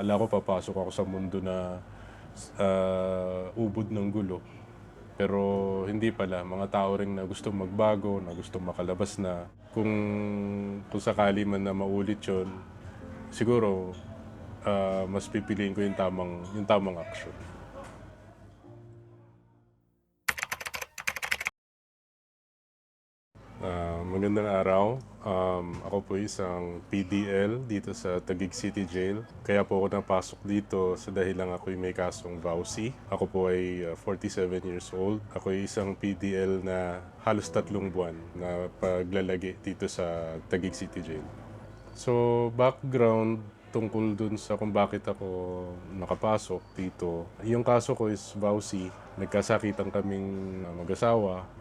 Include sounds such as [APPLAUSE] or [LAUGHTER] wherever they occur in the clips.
Akala ko papasok ako sa mundo na ah, ubod ng gulo. Pero hindi pala, mga tao rin na gustong magbago, na gustong makalabas na. Kung, kung sakali man na maulit yon siguro ah, mas pipiliin ko yung tamang, yung tamang action. Magandang araw. Um, ako po isang PDL dito sa Taguig City Jail. Kaya po ako napasok dito sa dahil lang ako may kasong vowsy. Ako po ay uh, 47 years old. Ako ay isang PDL na halos tatlong buwan na paglalagi dito sa Taguig City Jail. So, background tungkol dun sa kung bakit ako nakapasok dito. Yung kaso ko is vowsy. Nagkasakitan kaming uh, mag-asawa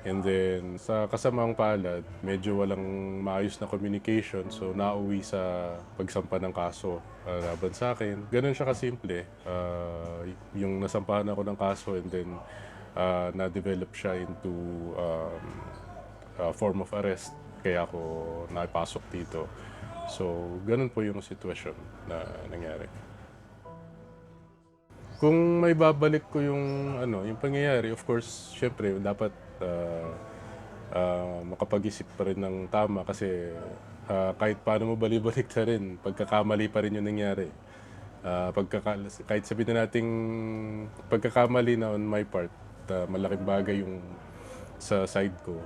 And then, sa kasamang palad, medyo walang maayos na communication. So, nauwi sa pagsampa ng kaso uh, laban sa akin. Ganun siya kasimple. Uh, yung nasampahan ako ng kaso and then uh, na-develop siya into um, uh, form of arrest. Kaya ako naipasok dito. So, ganun po yung sitwasyon na nangyari. Kung may babalik ko yung ano, yung pangyayari, of course, syempre dapat ah, ah, makapag-isip pa rin ng tama kasi ah, kahit paano mo balibalik na rin, pagkakamali pa rin yung nangyari. Ah, pagkaka, kahit sabihin na nating pagkakamali na on my part, ah, malaking bagay yung sa side ko.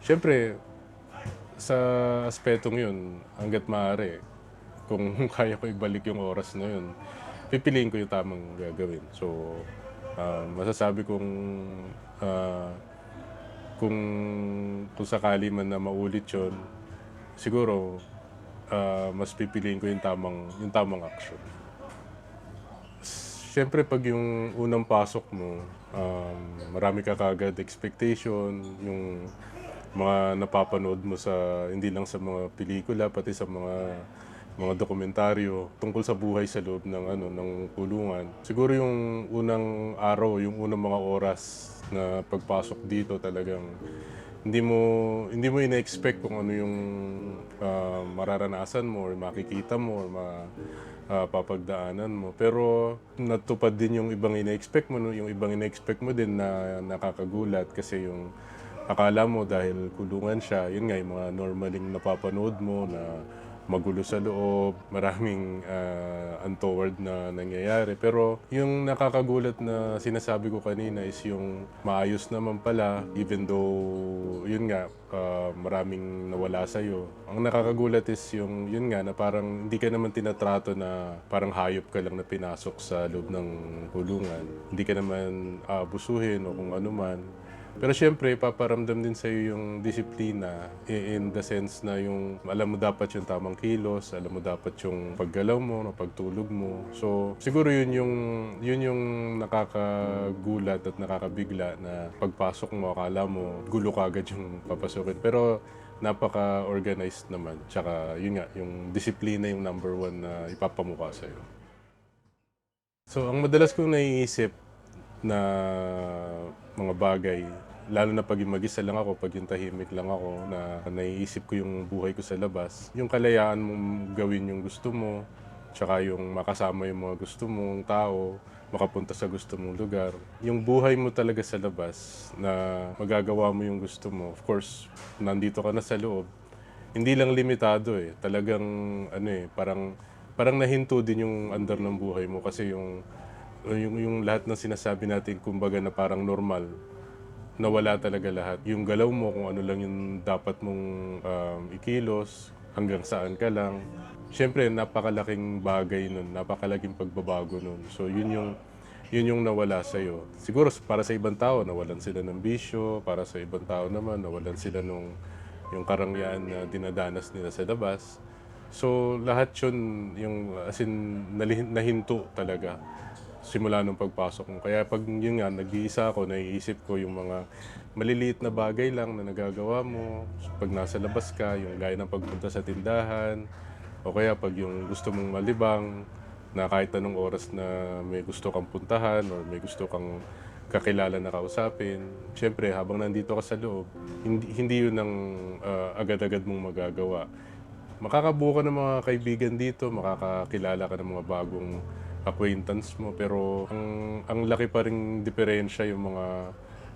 Syempre, sa aspetong yun, hanggat maaari, kung [LAUGHS] kaya ko ibalik yung oras na yun, pipiliin ko yung tamang gagawin. So, ah, masasabi kong ah, kung, kung sakali man na maulit yon siguro ah, mas pipiliin ko yung tamang, yung tamang action. Siyempre, pag yung unang pasok mo, um, marami ka kagad expectation, yung mga napapanood mo sa, hindi lang sa mga pelikula, pati sa mga mga dokumentaryo tungkol sa buhay sa loob ng ano ng kulungan. Siguro yung unang araw, yung unang mga oras na pagpasok dito talagang hindi mo hindi mo ina-expect kung ano yung ah, mararanasan mo or makikita mo or ma, ah, papagdaanan mo. Pero natupad din yung ibang ina-expect mo, yung ibang ina-expect mo din na nakakagulat kasi yung akala mo dahil kulungan siya, yun nga yung mga normaling napapanood mo na magulo sa loob, maraming ah, untoward na nangyayari. Pero yung nakakagulat na sinasabi ko kanina is yung maayos naman pala, even though, yun nga, ah, maraming nawala sa'yo. Ang nakakagulat is yung, yun nga, na parang hindi ka naman tinatrato na parang hayop ka lang na pinasok sa loob ng kulungan. Hindi ka naman abusuhin o kung ano man. Pero syempre, paparamdam din sa'yo yung disiplina i- in the sense na yung alam mo dapat yung tamang kilos, alam mo dapat yung paggalaw mo, pagtulog mo. So, siguro yun yung, yun yung nakakagulat at nakakabigla na pagpasok mo, akala mo, gulo ka agad yung papasukin. Pero napaka-organized naman. Tsaka yun nga, yung disiplina yung number one na ipapamukha sa'yo. So, ang madalas kong naiisip na mga bagay, lalo na pag mag-isa lang ako, pag yung tahimik lang ako, na naiisip ko yung buhay ko sa labas, yung kalayaan mong gawin yung gusto mo, tsaka yung makasama yung mga gusto mong tao, makapunta sa gusto mong lugar. Yung buhay mo talaga sa labas na magagawa mo yung gusto mo. Of course, nandito ka na sa loob. Hindi lang limitado eh. Talagang ano eh, parang parang nahinto din yung andar ng buhay mo kasi yung yung, yung lahat ng sinasabi natin kumbaga na parang normal nawala talaga lahat. Yung galaw mo, kung ano lang yung dapat mong um, ikilos, hanggang saan ka lang. Siyempre, napakalaking bagay nun, napakalaking pagbabago nun. So, yun yung, yun yung nawala sa'yo. Siguro, para sa ibang tao, nawalan sila ng bisyo. Para sa ibang tao naman, nawalan sila nung yung karangyaan na dinadanas nila sa labas. So, lahat yun, yung, as in, nahinto talaga simula nung pagpasok mo. Kaya pag yun nga, nag-iisa ako, naiisip ko yung mga maliliit na bagay lang na nagagawa mo. Pag nasa labas ka, yung gaya ng pagpunta sa tindahan, o kaya pag yung gusto mong malibang, na kahit anong oras na may gusto kang puntahan or may gusto kang kakilala na kausapin. Siyempre, habang nandito ka sa loob, hindi, hindi yun ang ah, agad-agad mong magagawa makakabuo ka ng mga kaibigan dito, makakakilala ka ng mga bagong acquaintance mo, pero ang, ang laki pa rin diferensya yung mga,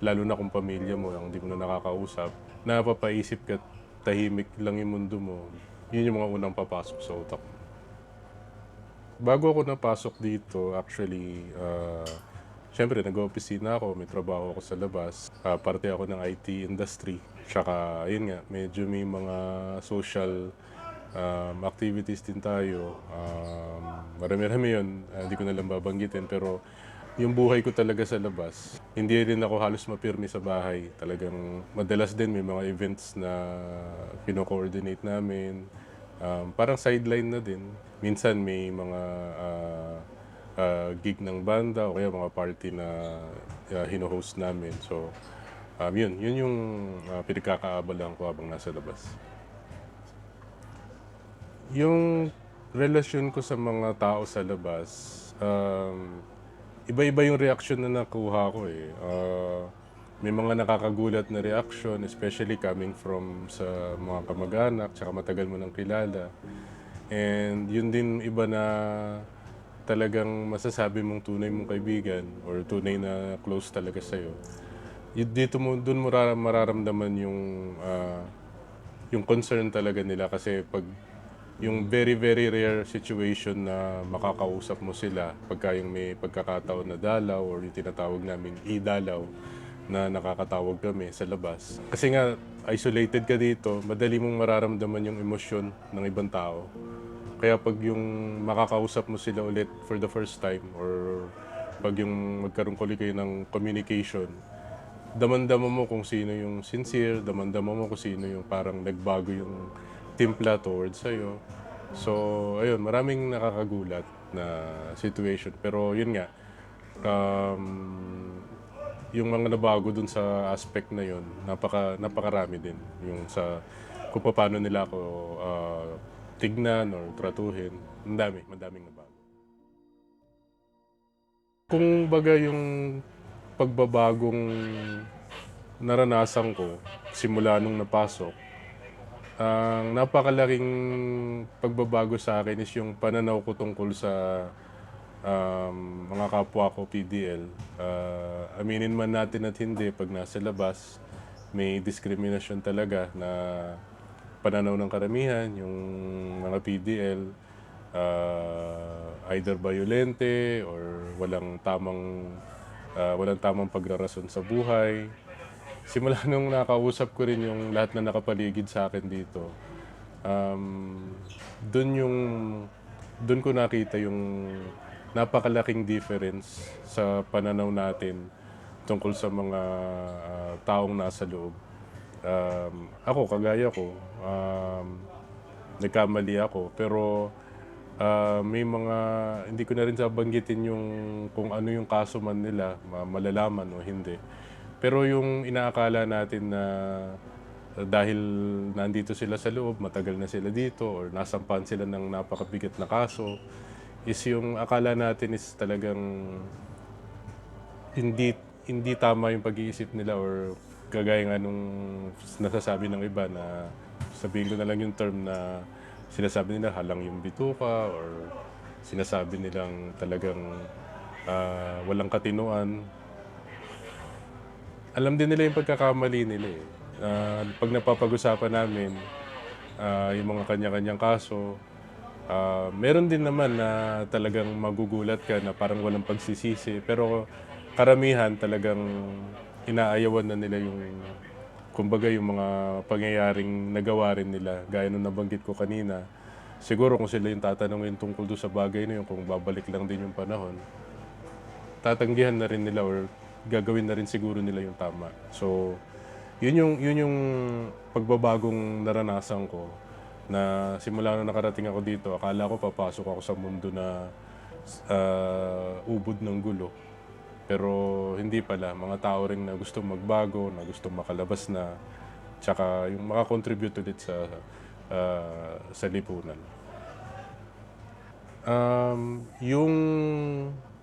lalo na kung pamilya mo, ang hindi mo na nakakausap, napapaisip ka, tahimik lang yung mundo mo, yun yung mga unang papasok sa utak. Bago ako napasok dito, actually, uh, syempre nag-opisina ako, may trabaho ako sa labas. Ah, parte ako ng IT industry. Tsaka, yun nga, medyo may mga social um, activities din tayo. Um, marami-rami yun, Ah, hindi ko na lang babanggitin. Pero yung buhay ko talaga sa labas, hindi rin ako halos mapirmi sa bahay. Talagang madalas din may mga events na kino-coordinate namin. Um, parang sideline na din. Minsan may mga ah, ah, gig ng banda o kaya mga party na uh, hino-host namin. So, um, yun. Yun yung uh, pinagkakaabalan ko habang nasa labas. Yung relasyon ko sa mga tao sa labas, um, iba-iba yung reaction na nakuha ko eh. Ah, may mga nakakagulat na reaction, especially coming from sa mga kamag-anak, tsaka matagal mo nang kilala. And yun din iba na talagang masasabi mong tunay mong kaibigan or tunay na close talaga sa'yo. Dito mo, dun mo ra- mararamdaman yung, ah, yung concern talaga nila kasi pag yung very very rare situation na makakausap mo sila pagka yung may pagkakataon na dalaw or yung tinatawag namin idalaw na nakakatawag kami sa labas. Kasi nga isolated ka dito, madali mong mararamdaman yung emosyon ng ibang tao. Kaya pag yung makakausap mo sila ulit for the first time or pag yung magkaroon ko kayo ng communication, damandama mo kung sino yung sincere, damandama mo kung sino yung parang nagbago yung timpla towards sa'yo. So, ayun, maraming nakakagulat na situation. Pero yun nga, um, yung mga nabago dun sa aspect na yun, napaka, napakarami din. Yung sa kung paano nila ako ah, tignan or tratuhin. Ang dami, madaming nabago. Kung baga yung pagbabagong naranasan ko simula nung napasok, ang napakalaking pagbabago sa akin is yung pananaw ko tungkol sa um, mga kapwa ko PDL. Ah, aminin man natin at hindi, pag nasa labas, may diskriminasyon talaga na pananaw ng karamihan, yung mga PDL, ah, either violente or walang tamang ah, walang tamang pagrarason sa buhay. Simula nung nakausap ko rin yung lahat na nakapaligid sa akin dito, um, doon yung doon ko nakita yung napakalaking difference sa pananaw natin tungkol sa mga ah, taong nasa loob. Um, ako, kagaya ko, um, nagkamali ako, pero ah, may mga, hindi ko na rin sabanggitin yung kung ano yung kaso man nila, ma- malalaman o hindi. Pero yung inaakala natin na uh, dahil nandito sila sa loob, matagal na sila dito, or nasampan sila ng napakabigat na kaso, is yung akala natin is talagang hindi hindi tama yung pag-iisip nila or kagaya nga nung nasasabi ng iba na sabihin ko na lang yung term na sinasabi nila halang yung bituka or sinasabi nilang talagang ah, walang katinuan alam din nila yung pagkakamali nila eh. Ah, pag napapag-usapan namin ah, yung mga kanya-kanyang kaso, ah, meron din naman na talagang magugulat ka na parang walang pagsisisi. Pero karamihan talagang inaayawan na nila yung kumbaga yung mga pangyayaring nagawa rin nila. Gaya nung nabanggit ko kanina, siguro kung sila yung tatanungin tungkol doon sa bagay na yun, kung babalik lang din yung panahon, tatanggihan na rin nila or gagawin na rin siguro nila yung tama. So, yun yung, yun yung pagbabagong naranasan ko na simula na nakarating ako dito, akala ko papasok ako sa mundo na ah, ubod ng gulo. Pero hindi pala, mga tao rin na gustong magbago, na gustong makalabas na, tsaka yung makakontribute ulit sa, ah, sa lipunan. Um, yung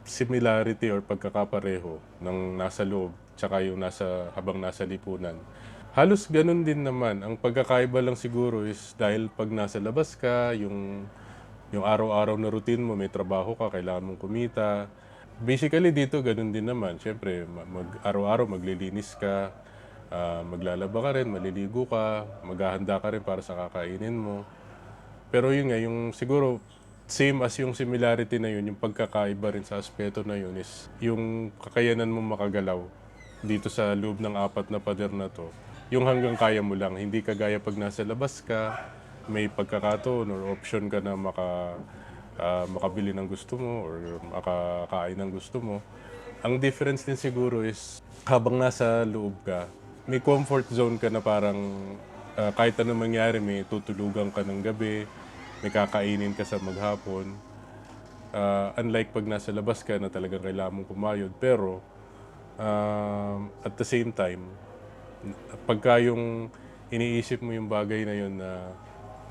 similarity or pagkakapareho ng nasa loob tsaka yung nasa habang nasa lipunan Halos ganun din naman. Ang pagkakaiba lang siguro is dahil pag nasa labas ka, yung, yung araw-araw na routine mo, may trabaho ka, kailangan mong kumita. Basically dito ganun din naman. Siyempre, ma- mag, araw-araw maglilinis ka, ah, maglalaba ka rin, maliligo ka, maghahanda ka rin para sa kakainin mo. Pero yun nga, yung siguro same as yung similarity na yun, yung pagkakaiba rin sa aspeto na yun is yung kakayanan mo makagalaw dito sa loob ng apat na pader na to. Yung hanggang kaya mo lang, hindi kagaya pag nasa labas ka, may pagkakataon or option ka na maka, ah, makabili ng gusto mo or makakain ng gusto mo. Ang difference din siguro is habang nasa loob ka, may comfort zone ka na parang ah, kahit ano mangyari, may tutulugan ka ng gabi, may kakainin ka sa maghapon. Ah, unlike pag nasa labas ka na talagang kailangan mong kumayod. Pero um, at the same time, pagka yung iniisip mo yung bagay na yun na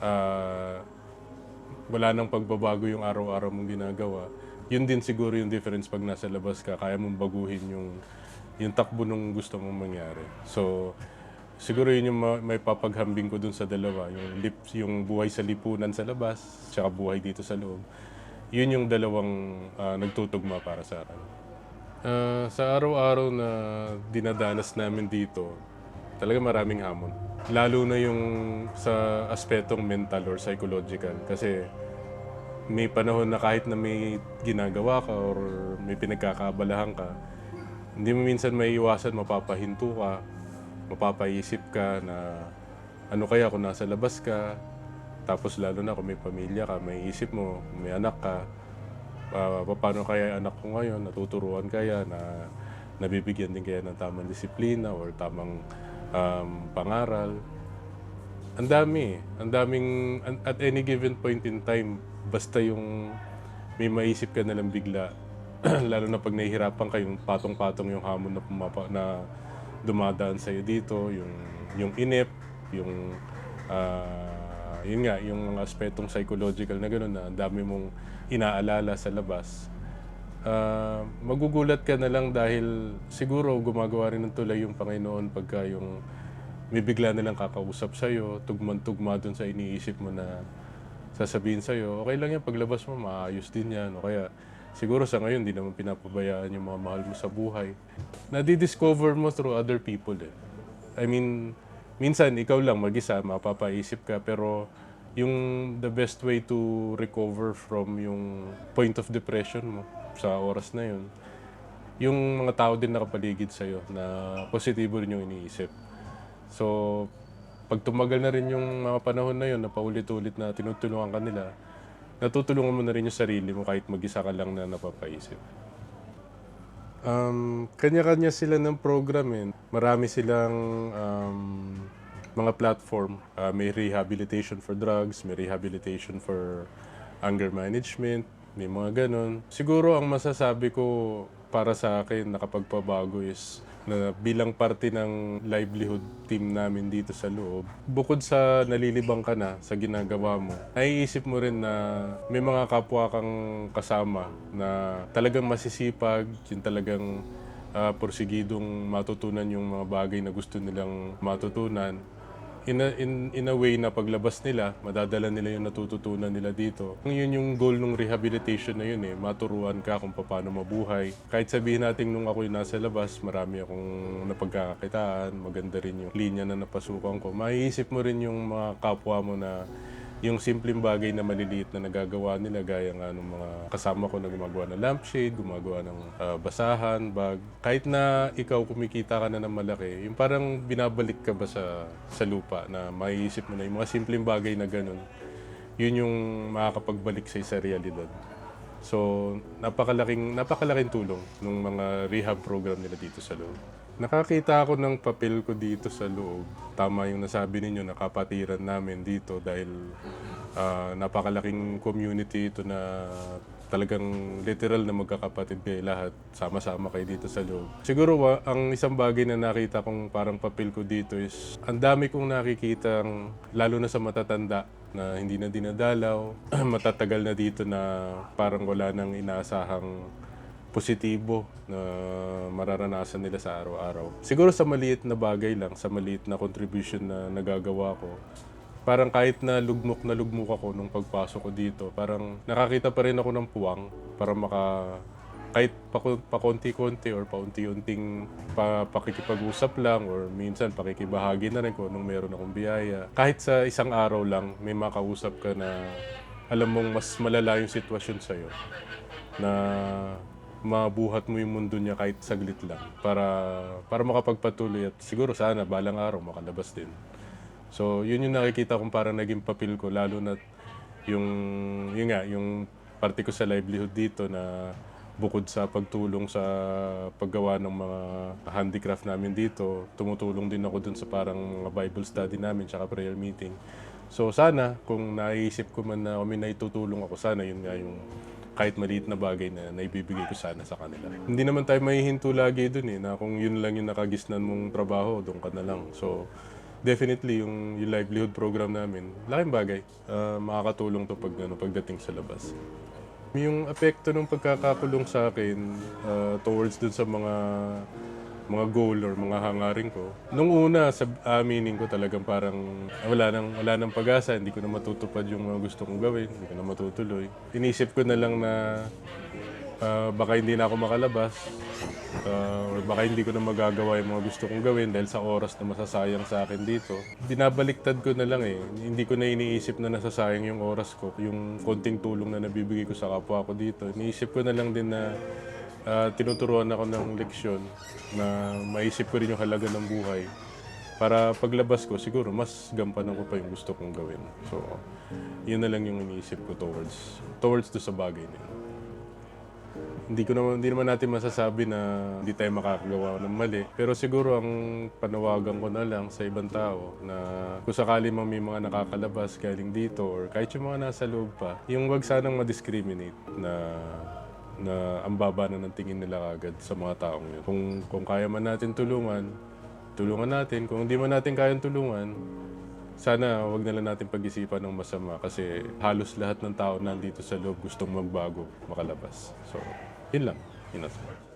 ah, wala nang pagbabago yung araw-araw mong ginagawa, yun din siguro yung difference pag nasa labas ka, kaya mong baguhin yung, yung takbo nung gusto mong mangyari. So, siguro yun yung ma- may papaghambing ko dun sa dalawa, yung, lip, yung buhay sa lipunan sa labas, tsaka buhay dito sa loob. Yun yung dalawang ah, nagtutugma para sa akin. Ah, sa araw-araw na dinadanas namin dito, talaga maraming hamon. Lalo na yung sa aspetong mental or psychological. Kasi may panahon na kahit na may ginagawa ka or may pinagkakabalahan ka, hindi mo minsan may iwasan, mapapahinto ka, mapapaisip ka na ano kaya kung nasa labas ka, tapos lalo na kung may pamilya ka, may isip mo, may anak ka, Ah, paano kaya anak ko ngayon, natuturuan kaya na nabibigyan din kaya ng tamang disiplina or tamang um, pangaral. Ang dami, ang daming, at any given point in time, basta yung may maisip ka na lang bigla, [CLEARS THROAT] lalo na pag nahihirapan ka, yung patong-patong yung hamon na, pumapa, na dumadaan sa'yo dito, yung, yung inip, yung, ah, yun nga, yung mga aspetong psychological na gano'n na ang dami mong inaalala sa labas. Ah, magugulat ka na lang dahil siguro gumagawa rin ng tulay yung Panginoon pagka yung may bigla na lang kakausap sa'yo, tugman-tugma dun sa iniisip mo na sasabihin sa'yo, okay lang yan, paglabas mo, maayos din yan. O kaya, siguro sa ngayon, di naman pinapabayaan yung mga mahal mo sa buhay. Nadi-discover mo through other people eh. I mean, minsan ikaw lang mag-isa, mapapaisip ka, pero yung the best way to recover from yung point of depression mo sa oras na yun, yung mga tao din nakapaligid sa'yo na positibo rin yung iniisip. So, pag tumagal na rin yung mga panahon na yun, na paulit-ulit na tinutulungan ka nila, natutulungan mo na rin yung sarili mo kahit mag-isa ka lang na napapaisip. Um, kanya-kanya sila ng program eh. Marami silang um, mga platform. Ah, may rehabilitation for drugs, may rehabilitation for anger management, may mga ganon. Siguro ang masasabi ko para sa akin nakapagpabago is na bilang parte ng livelihood team namin dito sa loob, bukod sa nalilibang ka na sa ginagawa mo, naiisip mo rin na may mga kapwa kang kasama na talagang masisipag, yung talagang ah, porsigidong matutunan yung mga bagay na gusto nilang matutunan. In a, in, in a way na paglabas nila, madadala nila yung natututunan nila dito. Yun yung goal ng rehabilitation na yun eh, maturuan ka kung paano mabuhay. Kahit sabihin natin nung ako'y nasa labas, marami akong napagkakakitaan, maganda rin yung linya na napasukan ko. Maiisip mo rin yung mga kapwa mo na yung simpleng bagay na maliliit na nagagawa nila gaya nga ng mga kasama ko na gumagawa ng lampshade, gumagawa ng ah, basahan, bag. Kahit na ikaw kumikita ka na ng malaki, yung parang binabalik ka ba sa, sa lupa na maiisip mo na yung mga simpleng bagay na ganun, yun yung makakapagbalik sa sa realidad. So, napakalaking, napakalaking tulong ng mga rehab program nila dito sa loob. Nakakita ako ng papel ko dito sa loob. Tama yung nasabi ninyo, nakapatiran namin dito dahil ah, napakalaking community ito na talagang literal na magkakapatid kayo lahat. Sama-sama kayo dito sa loob. Siguro ang isang bagay na nakita kong parang papel ko dito is ang dami kong nakikitang lalo na sa matatanda na hindi na dinadalaw, [CLEARS THROAT] matatagal na dito na parang wala nang inaasahang positibo na mararanasan nila sa araw-araw. Siguro sa maliit na bagay lang, sa maliit na contribution na nagagawa ko, parang kahit na lugmok na lugmok ako nung pagpasok ko dito, parang nakakita pa rin ako ng puwang para maka kahit pa- pakonti-konti or paunti-unting pa, pakikipag-usap lang or minsan pakikibahagi na rin ko nung meron akong biyaya. Kahit sa isang araw lang, may makausap ka na alam mong mas malala yung sitwasyon sa'yo na mabuhat mo yung mundo niya kahit saglit lang para para makapagpatuloy at siguro sana balang araw makalabas din. So, yun yung nakikita kong parang naging papel ko lalo na yung yun nga, yung parte ko sa livelihood dito na bukod sa pagtulong sa paggawa ng mga handicraft namin dito, tumutulong din ako dun sa parang mga Bible study namin tsaka prayer meeting. So sana kung naisip ko man na may naitutulong ako, sana yun nga yung kahit maliit na bagay na naibibigay ko sana sa kanila. Hindi naman tayo mahihinto lagi dun eh, na kung yun lang yung nakagisnan mong trabaho, doon ka na lang. So, definitely yung, yung livelihood program namin, laking bagay. Ah, makakatulong to pag, ano, pagdating sa labas. Yung apekto ng pagkakakulong sa akin ah, towards dun sa mga mga goal or mga hangarin ko. Nung una, sa aminin ko talagang parang wala nang, wala nang pag-asa, hindi ko na matutupad yung mga gusto kong gawin, hindi ko na matutuloy. Inisip ko na lang na ah, baka hindi na ako makalabas, ah, or baka hindi ko na magagawa yung mga gusto kong gawin dahil sa oras na masasayang sa akin dito. Binabaliktad ko na lang eh. Hindi ko na iniisip na nasasayang yung oras ko, yung konting tulong na nabibigay ko sa kapwa ko dito. Iniisip ko na lang din na ah, tinuturuan ako ng leksyon na maisip ko rin yung halaga ng buhay. Para paglabas ko, siguro mas gampanan ko pa yung gusto kong gawin. So, yun na lang yung iniisip ko towards towards to sa bagay na yun. Hindi ko naman hindi naman natin masasabi na hindi tayo makakagawa ng mali. Pero siguro ang panawagan ko na lang sa ibang tao na kung sakali mang may mga nakakalabas galing dito or kahit yung mga nasa loob pa, yung wag sanang ma-discriminate na na ang baba na ng tingin nila agad sa mga taong yun. Kung, kung kaya man natin tulungan, tulungan natin. Kung hindi man natin kayang tulungan, sana wag na lang natin pag-isipan ng masama kasi halos lahat ng tao nandito sa loob gustong magbago, makalabas. So, yun lang. Yun lang.